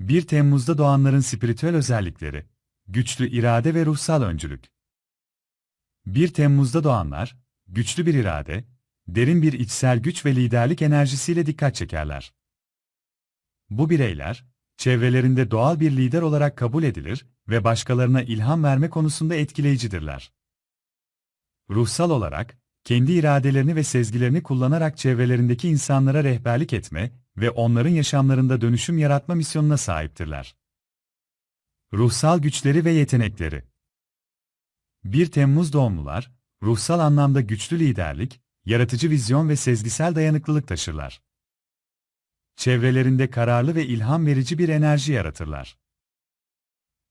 1 Temmuz'da doğanların spiritüel özellikleri, güçlü irade ve ruhsal öncülük. 1 Temmuz'da doğanlar, güçlü bir irade, derin bir içsel güç ve liderlik enerjisiyle dikkat çekerler. Bu bireyler, çevrelerinde doğal bir lider olarak kabul edilir ve başkalarına ilham verme konusunda etkileyicidirler. Ruhsal olarak, kendi iradelerini ve sezgilerini kullanarak çevrelerindeki insanlara rehberlik etme ve onların yaşamlarında dönüşüm yaratma misyonuna sahiptirler. Ruhsal güçleri ve yetenekleri 1 Temmuz doğumlular, ruhsal anlamda güçlü liderlik, yaratıcı vizyon ve sezgisel dayanıklılık taşırlar. Çevrelerinde kararlı ve ilham verici bir enerji yaratırlar.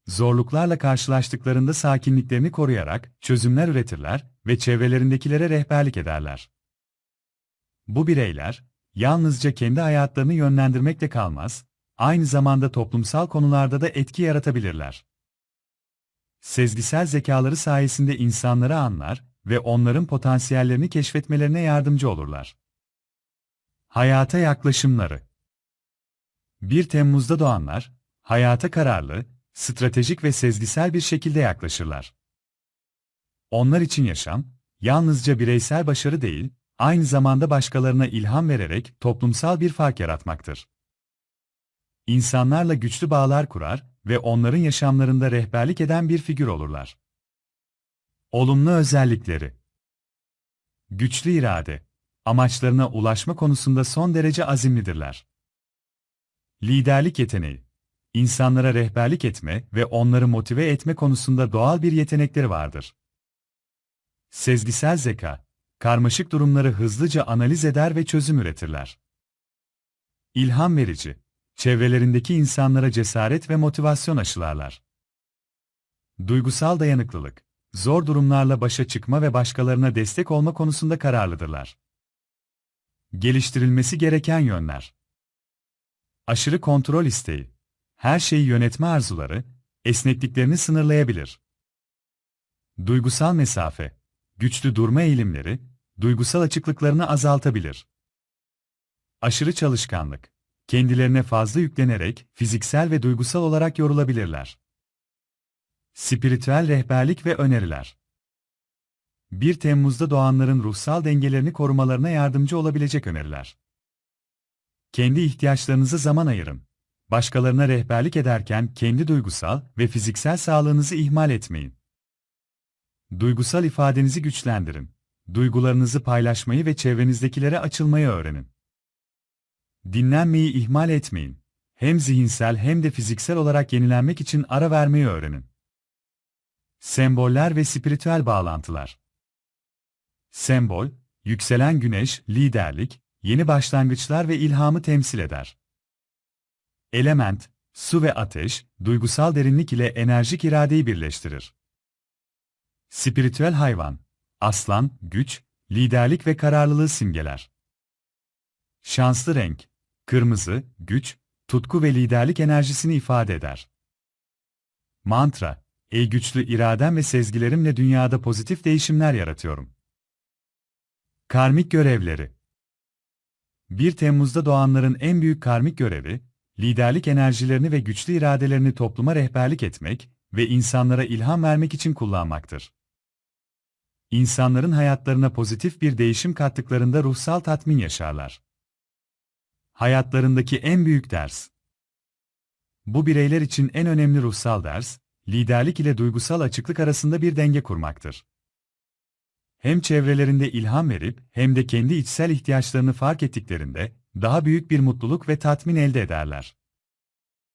Zorluklarla karşılaştıklarında sakinliklerini koruyarak çözümler üretirler ve çevrelerindekilere rehberlik ederler. Bu bireyler, yalnızca kendi hayatlarını yönlendirmekle kalmaz, aynı zamanda toplumsal konularda da etki yaratabilirler. Sezgisel zekaları sayesinde insanları anlar ve onların potansiyellerini keşfetmelerine yardımcı olurlar. Hayata yaklaşımları 1 Temmuz'da doğanlar, hayata kararlı, stratejik ve sezgisel bir şekilde yaklaşırlar. Onlar için yaşam, yalnızca bireysel başarı değil, aynı zamanda başkalarına ilham vererek toplumsal bir fark yaratmaktır. İnsanlarla güçlü bağlar kurar ve onların yaşamlarında rehberlik eden bir figür olurlar. Olumlu özellikleri Güçlü irade, amaçlarına ulaşma konusunda son derece azimlidirler. Liderlik yeteneği, insanlara rehberlik etme ve onları motive etme konusunda doğal bir yetenekleri vardır. Sezgisel zeka, karmaşık durumları hızlıca analiz eder ve çözüm üretirler. İlham verici, çevrelerindeki insanlara cesaret ve motivasyon aşılarlar. Duygusal dayanıklılık, zor durumlarla başa çıkma ve başkalarına destek olma konusunda kararlıdırlar. Geliştirilmesi gereken yönler Aşırı kontrol isteği, her şeyi yönetme arzuları, esnekliklerini sınırlayabilir. Duygusal mesafe, güçlü durma eğilimleri, duygusal açıklıklarını azaltabilir. Aşırı çalışkanlık, kendilerine fazla yüklenerek fiziksel ve duygusal olarak yorulabilirler. Spiritüel rehberlik ve öneriler 1 Temmuz'da doğanların ruhsal dengelerini korumalarına yardımcı olabilecek öneriler. Kendi ihtiyaçlarınızı zaman ayırın. Başkalarına rehberlik ederken kendi duygusal ve fiziksel sağlığınızı ihmal etmeyin. Duygusal ifadenizi güçlendirin. Duygularınızı paylaşmayı ve çevrenizdekilere açılmayı öğrenin. Dinlenmeyi ihmal etmeyin. Hem zihinsel hem de fiziksel olarak yenilenmek için ara vermeyi öğrenin. Semboller ve spiritüel bağlantılar. Sembol, yükselen güneş, liderlik, yeni başlangıçlar ve ilhamı temsil eder. Element, su ve ateş, duygusal derinlik ile enerjik iradeyi birleştirir. Spiritüel hayvan, aslan, güç, liderlik ve kararlılığı simgeler. Şanslı renk, kırmızı, güç, tutku ve liderlik enerjisini ifade eder. Mantra, ey güçlü iradem ve sezgilerimle dünyada pozitif değişimler yaratıyorum. Karmik görevleri 1 Temmuz'da doğanların en büyük karmik görevi, liderlik enerjilerini ve güçlü iradelerini topluma rehberlik etmek ve insanlara ilham vermek için kullanmaktır. İnsanların hayatlarına pozitif bir değişim kattıklarında ruhsal tatmin yaşarlar. Hayatlarındaki en büyük ders. Bu bireyler için en önemli ruhsal ders, liderlik ile duygusal açıklık arasında bir denge kurmaktır. Hem çevrelerinde ilham verip hem de kendi içsel ihtiyaçlarını fark ettiklerinde daha büyük bir mutluluk ve tatmin elde ederler.